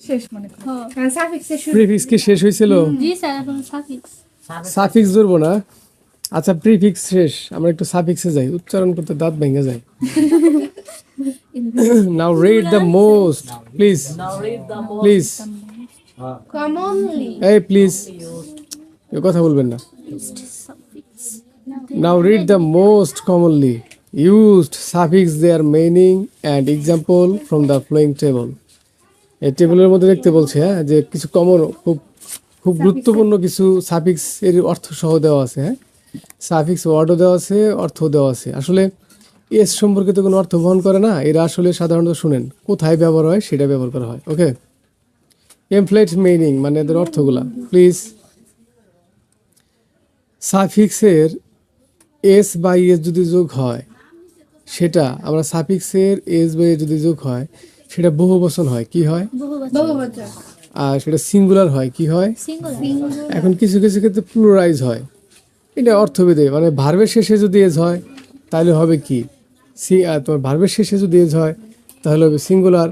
শেষ মনে হ্যাঁ। শুরু প্রিফিক্স কি শেষ হয়েছিল? জি স্যার এখন সাফিক্স। সাফিক্স। ধরবো না। আচ্ছা প্রিফিক্স শেষ। আমরা একটু সাফিক্সে যাই। উচ্চারণ করতে দাঁত ভেঙে যায়। Now read the most please Now read the most. Please commonly এই প্লিজ এ কথা বলবেন না। Suffix now read the most commonly used suffix their meaning and example from the following table এই টেবিলের মধ্যে দেখতে বলছে হ্যাঁ যে কিছু কমন খুব খুব গুরুত্বপূর্ণ কিছু সাফিক্স এর অর্থ সহ দেওয়া আছে হ্যাঁ? সাফিক্স ওয়ার্ডও দেওয়া আছে অর্থ দেওয়া আছে। আসলে এস সম্পর্কিত কোনো অর্থ বহন করে না এরা আসলে সাধারণত শুনেন কোথায় ব্যবহার হয় সেটা ব্যবহার করা হয় ওকে? এমপ্লয়েড মিনিং মানে এদের অর্থগুলা। প্লিজ সাফিক্সের এস বা এস যদি যোগ হয় সেটা আমরা সাফিক্সের এস বা এস যদি যোগ হয় সেটা বহু বচন হয় কি হয়? বহুবচন বহুবচন আর সেটা সিঙ্গুলার হয় কি হয়? এখন কিছু কিছু ক্ষেত্রে প্লুরাইজ হয়। এটা অর্থভেদে মানে ভার্বের শেষে যদি এজ হয় তাহলে হবে কি? সি তোমার ভার্বের শেষে যদি এজ হয় তাহলে হবে সিঙ্গুলার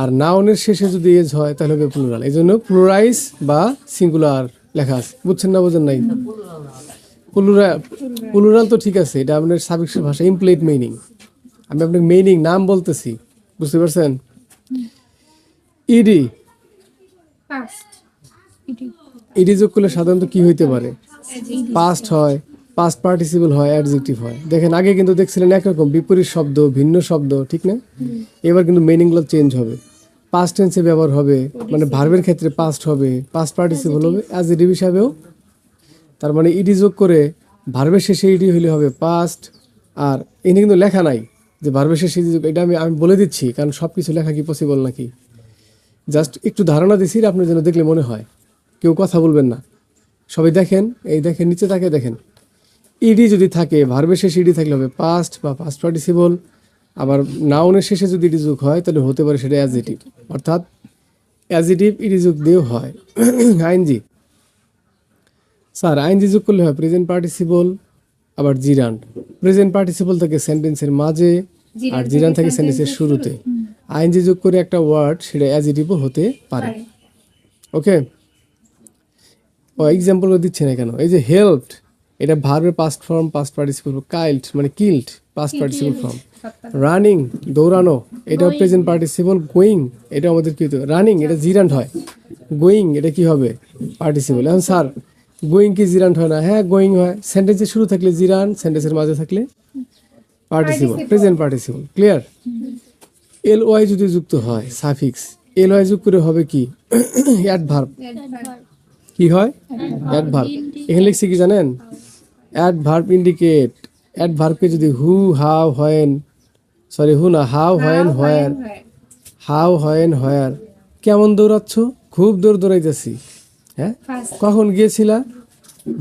আর নাউনের শেষে যদি এজ হয় তাহলে হবে প্লুরাল এই জন্য প্লুরাইজ বা সিঙ্গুলার লেখা আছে। বুঝছেন না বোঝেন নাই? প্লুরাল প্লুরাল তো ঠিক আছে এটা আপনার সাবিক্সের ভাষা ইমপ্লেট মিনিং আমি আপনাকে মিনিং নাম বলতেছি বুঝতে পারছেন? E D? E D. যোগ করলে সাধারণত কি হইতে পারে? পাস্ট হয় পাস্ট পার্টিসিপল হয় অ্যাডজেক্টিভ হয়। দেখেন আগে কিন্তু দেখছিলেন একরকম বিপরীত শব্দ ভিন্ন শব্দ ঠিক না? এবার কিন্তু মিনিংগুলো চেঞ্জ হবে। পাস্ট টেন্সে ব্যবহার হবে মানে ভার্বের ক্ষেত্রে পাস্ট হবে পাস্ট পার্টিসিপল হবে অ্যাজিটিভ হিসাবেও তার মানে ইডি যোগ করে ভার্বের শেষে ইডি হইলে হবে পাস্ট আর এখানে কিন্তু লেখা নাই। যে ভার্বের শেষে যোগ এটা আমি আমি বলে দিচ্ছি, কারণ সব কিছু লেখা কি পসিবল নাকি? জাস্ট একটু ধারণা দিছি আপনার যেন দেখলে মনে হয়। কেউ কথা বলবেন না। সবাই দেখেন, এই দেখেন, নিচে তাকে দেখেন। ইডি যদি থাকে ভার্বের শেষে ইডি থাকলে হবে পাস্ট বা পাস্ট পার্টিসিবল আবার নাউনের শেষে যদি ইডি যুগ হয়, তাহলে হতে পারে সেটা অ্যাজিটিভ অর্থাৎ অ্যাজিটিভ ইডি যুগ দিয়েও হয়। আইনজি স্যার আইনজি যুগ করলে হয় প্রেজেন্ট পার্টিসিপল আবার জিরান্ড প্রেজেন্ট পার্টিসিপল থাকে সেন্টেন্সের মাঝে আর জিরান থাকে সেন্টেন্সের শুরুতে। আইনজি যোগ করে একটা ওয়ার্ড সেটা অ্যাজিটিভও হতে পারে। ওকে ও এক্সাম্পল দিচ্ছে না কেন? এই যে হেল্পড এটা ভার্বের past form past participle killed মানে killed past participle form running দৌড়ানো এটা প্রেজেন্ট পার্টিসিপল গোয়িং এটা আমাদের কি রানিং এটা জিরান্ট হয়। গোয়িং এটা কি হবে? পার্টিসিপল এখন স্যার গোয়িং কি জিরান হয় না। হ্যাঁ গোয়িং হয়। সেন্টেন্সের শুরু থাকলে জিরান সেন্টেন্সের মাঝে থাকলে participle present participle clear L Y যদি যুক্ত হয় সাফিক্স এল ওয়াই যুক্ত করে হবে কি? অ্যাডভার্ব কি হয়? অ্যাডভার্ব এখানে লিখছি কি জানেন? অ্যাডভার্ব ইন্ডিকেট অ্যাডভার্বকে যদি who how when sorry who না how when where how when where কেমন দৌড়াচ্ছ? খুব দৌড় দৌড়াইতেছি। হ্যাঁ? কখন গিয়েছিলা?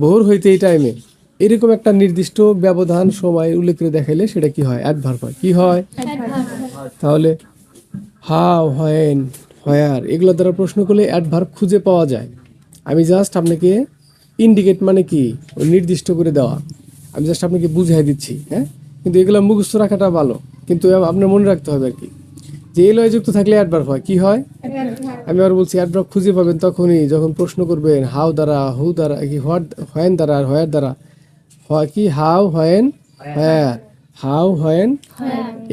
ভোর হইতে এই টাইমে এরকম একটা নির্দিষ্ট ব্যবধান সময় উল্লেখ করে দেখাইলে সেটা কি হয়? অ্যাডভার্ব হয়। কি হয়? তাহলে হাউ হোয়েন হোয়ার এগুলো দ্বারা প্রশ্ন করলে অ্যাডভার্ব খুঁজে পাওয়া যায়। আমি জাস্ট আপনাকে ইন্ডিকেট মানে কি? নির্দিষ্ট করে দেওয়া। আমি জাস্ট আপনাকে বুঝাই দিচ্ছি হ্যাঁ? কিন্তু এগুলো মুখস্থ রাখাটা ভালো। কিন্তু আপনার মনে রাখতে হবে আর কি। যে এল যুক্ত থাকলে অ্যাডভার্ব হয়। কি হয়? আমি আর বলছি অ্যাডভার্ব খুঁজে পাবেন তখনই যখন প্রশ্ন করবেন হাউ দ্বারা হু দ্বারা কি হোয়াট হোয়েন দ্বারা আর হোয়ার দ্বারা। হয় কি how when where how when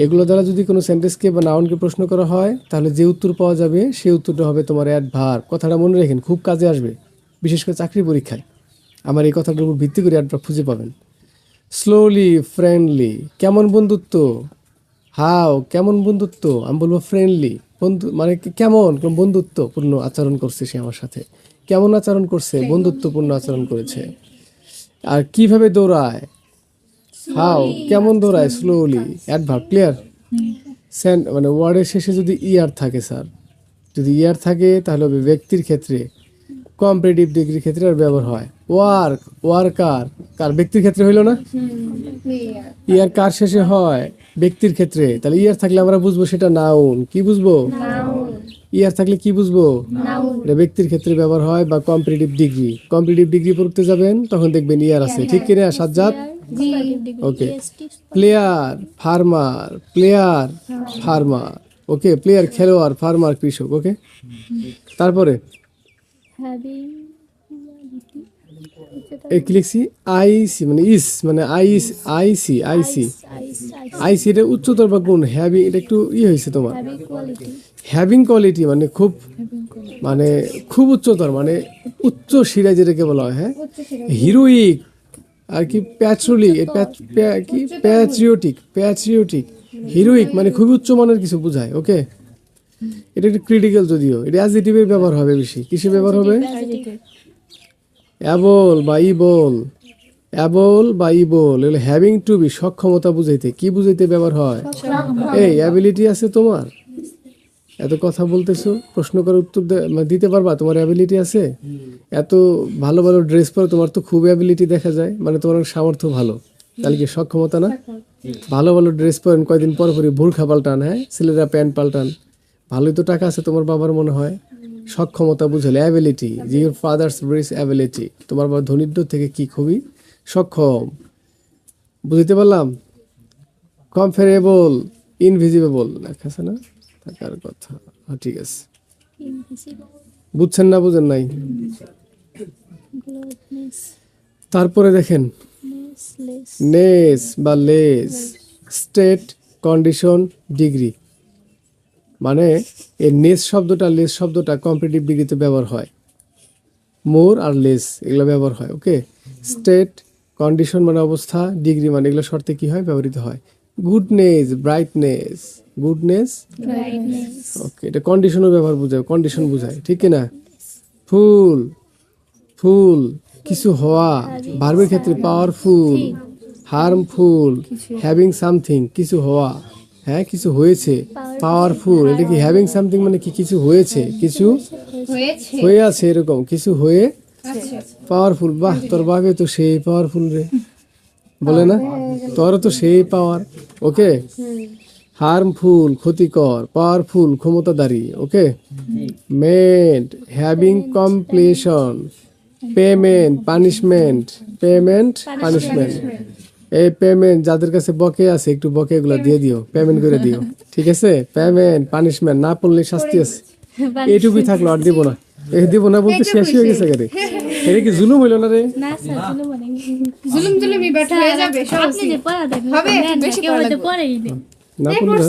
এগুলো দ্বারা যদি কোনো সেন্টেন্সকে বা নাউনকে প্রশ্ন করা হয় তাহলে যে উত্তর পাওয়া যাবে সেই উত্তরটা হবে তোমার অ্যাডভার্ব কথাটা মনে রাখেন খুব কাজে আসবে বিশেষ করে চাকরি পরীক্ষায়। আমার এই কথাটার উপর ভিত্তি করে অ্যাডভার্ব খুঁজে পাবেন। স্লোলি ফ্রেন্ডলি কেমন বন্ধুত্ব? হাও কেমন বন্ধুত্ব? আমি বলব ফ্রেন্ডলি বন্ধু মানে কেমন? কোন বন্ধুত্বপূর্ণ আচরণ করছে সে আমার সাথে? কেমন আচরণ করছে? বন্ধুত্বপূর্ণ আচরণ করেছে। আর কীভাবে দৌড়ায়? হাও কেমন দৌড়ায়? স্লোলি অ্যাডভার্ব ক্লিয়ার সেন্ট মানে ওয়ার্ডের শেষে যদি ইয়ার থাকে স্যার যদি ইয়ার থাকে তাহলে হবে ব্যক্তির ক্ষেত্রে কম্পারেটিভ ডিগ্রির ক্ষেত্রে আর ব্যবহার হয়। ওয়ার্ক ওয়ার্কার কার? ব্যক্তির ক্ষেত্রে হইল না? ইয়ার কার শেষে হয়? ব্যক্তির ক্ষেত্রে। তাহলে ইয়ার থাকলে আমরা বুঝব সেটা নাউন কি বুঝব? ইয়ার থাকলে কি বুঝব? এটা ব্যক্তির ক্ষেত্রে ব্যবহার হয় বা কম্পিটিটিভ ডিগ্রি কম্পিটিটিভ ডিগ্রি পড়তে যাবেন তখন দেখবেন ইয়ার আছে। ঠিক কিনা Sajjad? Okay player farmer player farmer okay player খেলোয়াড় ফার্মার কৃষক ওকে তারপরে? কি লিখছি আইসি মানে ইস মানে আইস আইসি আইসি. আইসি এটা উচ্চতর বা গুণ হ্যাভি এটা একটু ইয়ে হয়েছে তোমার। হ্যাভিং কোয়ালিটি মানে খুব মানে খুব উচ্চতর মানে উচ্চ শিরা যেটাকে বলা হয় হ্যাঁ? হিরোইক আর কি প্যাট্রোলিক কি? প্যাট্রিওটিক প্যাট্রিওটিক হিরোইক মানে খুবই উচ্চ মানের কিছু বোঝায়, ওকে? এটা একটু ক্রিটিক্যাল যদিও। এটা অ্যাজিটিভের ব্যবহার হবে বেশি। কিসে ব্যবহার হবে. অ্যাবল বা ইবল অ্যাবল বা ইবল এগুলো হ্যাভিং টু বি সক্ষমতা বুঝাইতে। কি বুঝাইতে ব্যবহার হয়? এই অ্যাবিলিটি আছে তোমার। এত কথা বলতেছো প্রশ্ন করে উত্তর মানে দিতে পারবা তোমার অ্যাবিলিটি আছে? এত ভালো ভালো ড্রেস পরে তোমার তো খুব অ্যাবিলিটি দেখা যায় মানে তোমার সামর্থ্য ভালো। তাহলে কি সক্ষমতা না? ভালো ভালো ড্রেস পরেন কয়দিন পর পরই বোরখা পাল্টান হ্যাঁ? ছেলেরা প্যান্ট পাল্টান। ভালোই তো টাকা আছে তোমার বাবার মনে হয়। সক্ষমতা বুঝালে অ্যাবিলিটি যে ইউর ফাদার্স ব্রিস অ্যাবিলিটি তোমার বাবা ধনিদ্র থেকে কি খুবই সক্ষম। বুঝতে পারলাম? কমফোরেবল ইনভিজিবল লেখা আছে না? থাকার কথা। ঠিক আছে। বুঝছেন না বুঝেন নাই? তারপরে দেখেন। নেস বা লেস স্টেট কন্ডিশন ডিগ্রি মানে এই নেস শব্দটা লেস শব্দটা কম্পিটিভ ডিগ্রিতে ব্যবহার হয়। মোর আর লেস এগুলো ব্যবহার হয় ওকে? স্টেট কন্ডিশন মানে অবস্থা ডিগ্রি মানে এগুলো শর্তে কি হয়? ব্যবহৃত হয়। Goodness brightness. গুডনেস? ওকে এটা কন্ডিশনও ব্যবহার বোঝায় কন্ডিশন বোঝায় ঠিক কি না ফুল ফুল কিছু হওয়া ভার্বের ক্ষেত্রে পাওয়ারফুল হার্মফুল হ্যাভিং সামথিং কিছু হওয়া। হ্যাঁ কিছু হয়েছে? পাওয়ারফুল এটা কি হ্যাভিং সামথিং মানে কি কিছু হয়েছে? কিছু? হয়ে আছে এরকম। কিছু হয়ে? পাওয়ারফুল বাহ তোর বাবে তো সেই পাওয়ারফুল রে। বলে না? তোর তো সেই পাওয়ার ওকে হার্মফুল ক্ষতিকর powerful ক্ষমতাদারী okay ment having completion payment punishment payment punishment এই পেমেন্ট যাদের কাছে বকে আছে একটু বকে এগুলো দিয়ে দিও পেমেন্ট করে দিও। ঠিক আছে? পেমেন্ট পানিশমেন্ট না পড়লে শাস্তি আছে। এইটুকুই থাকল আর দিব না। এ দিব না বলতে শেষ হয়ে গেছে রে। এটা কি জুলুম হইল না রে? না স্যার জুলুম জুলুম জুলুমই বাট হয়ে যাবে আপনি যে পড়া দেখেন হবে, বেশি পড়া নেই না। পড়লে